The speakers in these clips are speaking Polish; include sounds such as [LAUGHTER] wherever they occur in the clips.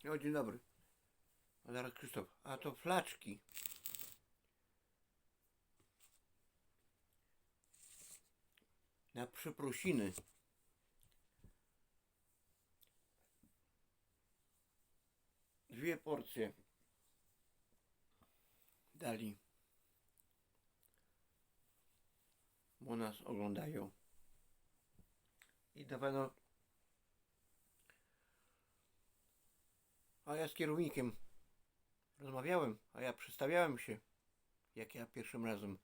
O, dzień dobry. A zaraz Krzysztof. A to flaczki. Na przeprosiny. Dwie porcje. Dali. Bo nas oglądają. I na A ja z kierownikiem rozmawiałem, a ja przedstawiałem się, jak ja pierwszym razem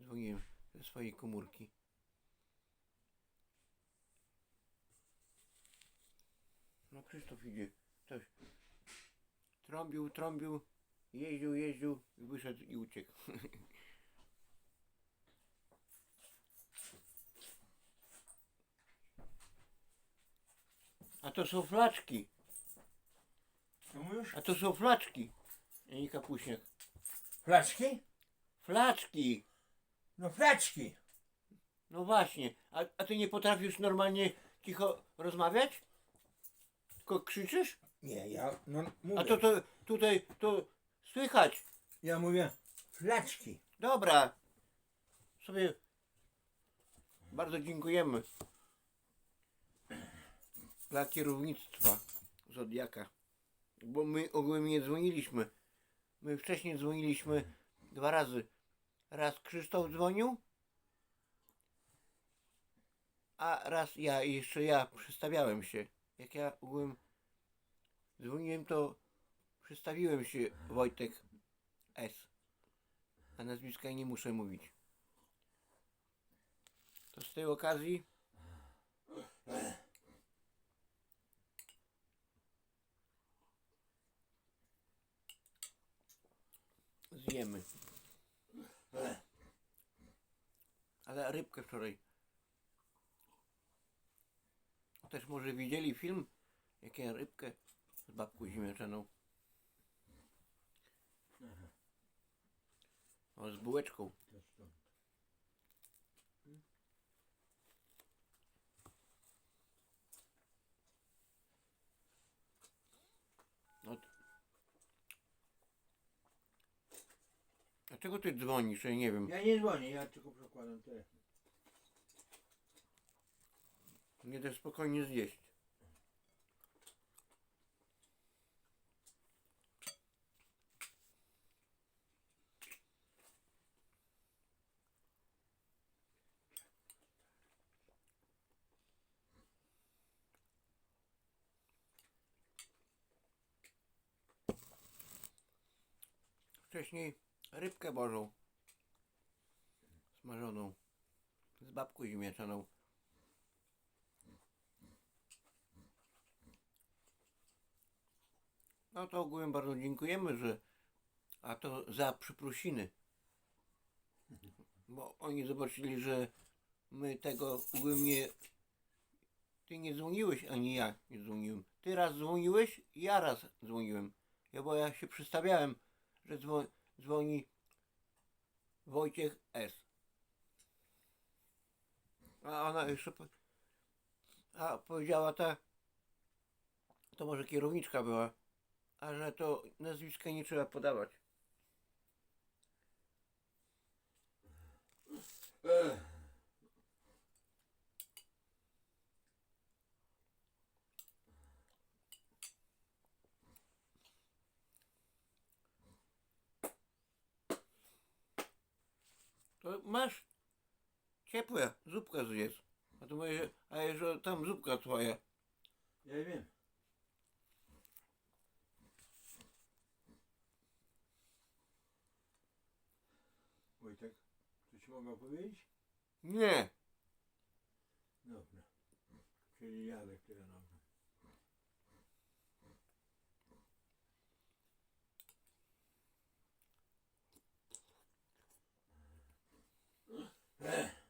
dzwoniłem ze swojej komórki. No Krzysztof idzie. Coś. Trąbił, trąbił, jeździł, jeździł i wyszedł i uciekł. [LAUGHS] A to są flaczki. Co mówisz? A to są flaczki. a Nie kapuśniak. Flaczki? Flaczki. No flaczki. No właśnie. A, a ty nie potrafisz normalnie cicho rozmawiać? Tylko krzyczysz? Nie, ja no mówię. A to, to tutaj to słychać. Ja mówię flaczki. Dobra. Sobie bardzo dziękujemy dla kierownictwa Zodiaka. Bo my ogólnie nie dzwoniliśmy. My wcześniej dzwoniliśmy dwa razy. Raz Krzysztof dzwonił, a raz ja i jeszcze ja przedstawiałem się. Jak ja ogółem dzwoniłem, to przedstawiłem się Wojtek S. A nazwiska nie muszę mówić. To z tej okazji zjemy. Ale rybkę wczoraj. Też może widzieli film, jak ja rybkę z babką ziemniaczaną. O, z bułeczką. No. A czego ty dzwonisz? Ja nie wiem. Ja nie dzwonię, ja tylko przekładam telefon. Nie da spokojnie zjeść. Wcześniej rybkę bożą smażoną z babką ziemniaczaną. No to ogółem bardzo dziękujemy, że a to za przeprosiny. Bo oni zobaczyli, że my tego ogółem nie ty nie dzwoniłeś, ani ja nie dzwoniłem. Ty raz dzwoniłeś, ja raz dzwoniłem. Ja bo ja się przedstawiałem, że dzwo, dzwoni Wojciech S. A ona jeszcze po, a powiedziała ta to może kierowniczka była a że to nazwiska nie trzeba podawać. To masz ciepłe, zupka zjedz. A to mówię, a że tam zupka twoja. Ja wiem. Wojtek, co ci mogę powiedzieć? Nie, Dobra. Czyli Jarek terenowy. A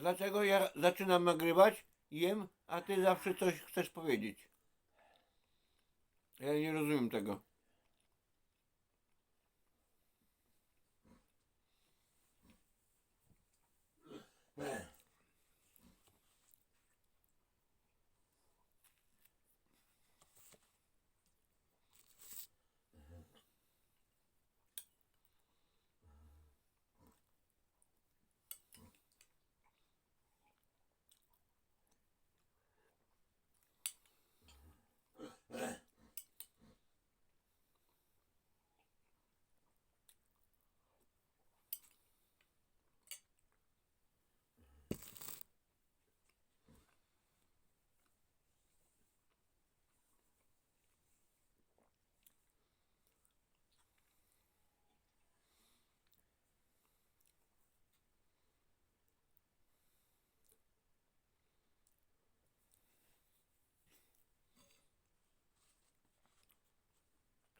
dlaczego ja zaczynam nagrywać, jem, a ty zawsze coś chcesz powiedzieć? Ja nie rozumiem tego.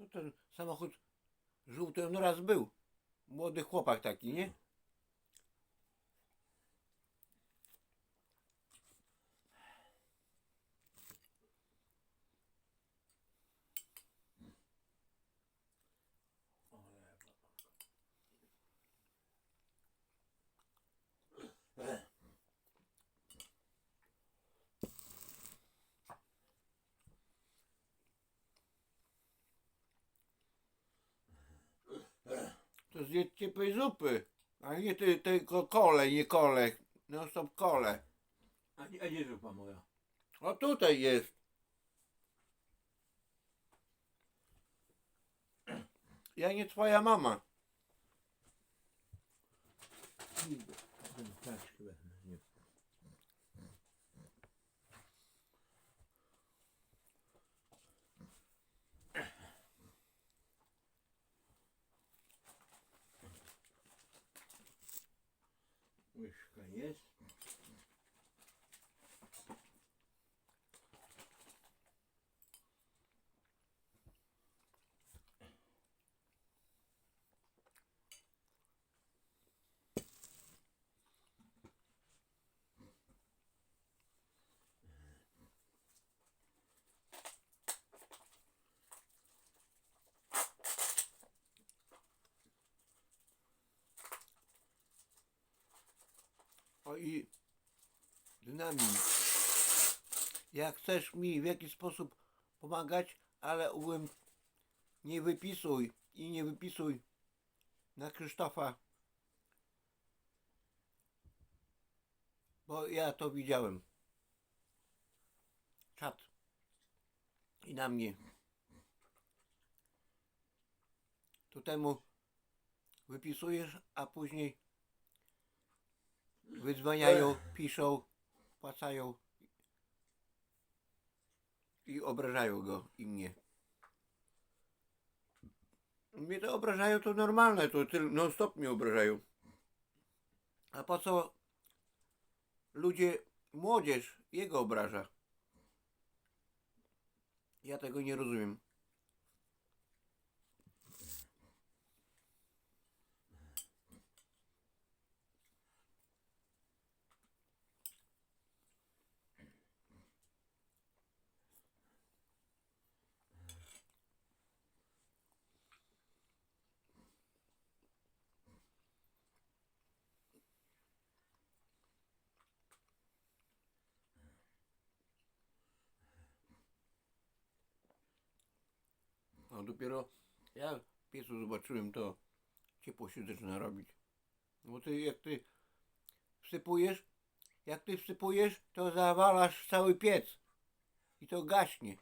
To ten samochód żółty on raz był. Młody chłopak taki, nie? To zjedźcie tej zupy. A nie ty, tylko kole, nie kole. No stop kole. A, a gdzie zupa moja? O tutaj jest. Ja nie twoja mama. Łyżka jest. O i dynamin. Jak chcesz mi w jakiś sposób pomagać, ale ogółem nie wypisuj i nie wypisuj na Krzysztofa. Bo ja to widziałem. Czat. I na mnie. Tu temu wypisujesz, a później wydzwaniają, piszą, płacają i obrażają go i mnie. Mnie to obrażają, to normalne, to non stop mnie obrażają. A po co ludzie, młodzież jego obraża? Ja tego nie rozumiem. A dopiero ja w piecu zobaczyłem to ciepło się zaczyna robić. Bo ty jak ty wsypujesz, jak ty wsypujesz, to zawalasz cały piec. I to gaśnie.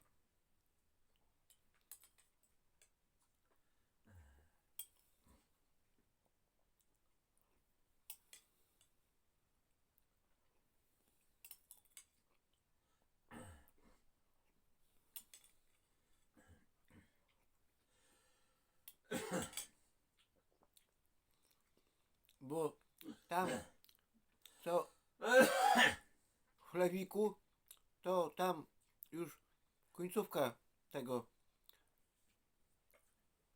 Bo tam co w chlewiku, to tam już końcówka tego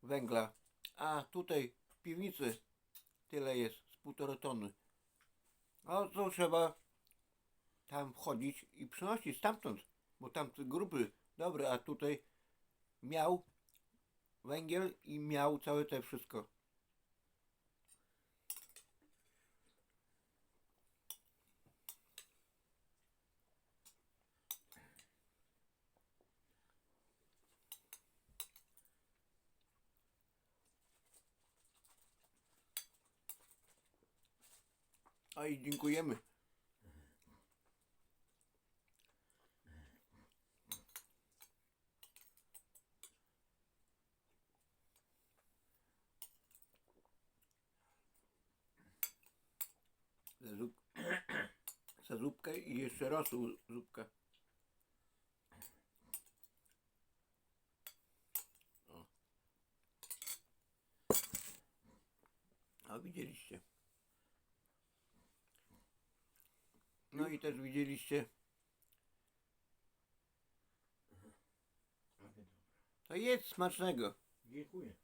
węgla. A tutaj w piwnicy tyle jest, z półtora tony. A to trzeba tam wchodzić i przynosić stamtąd, bo tam te grupy dobre, a tutaj miał węgiel i miał całe te wszystko. A i dziękujemy. Za, zup... za rosół zupkę. O. A widzieliście. No i też widzieliście. To jedz smacznego. Dziękuję.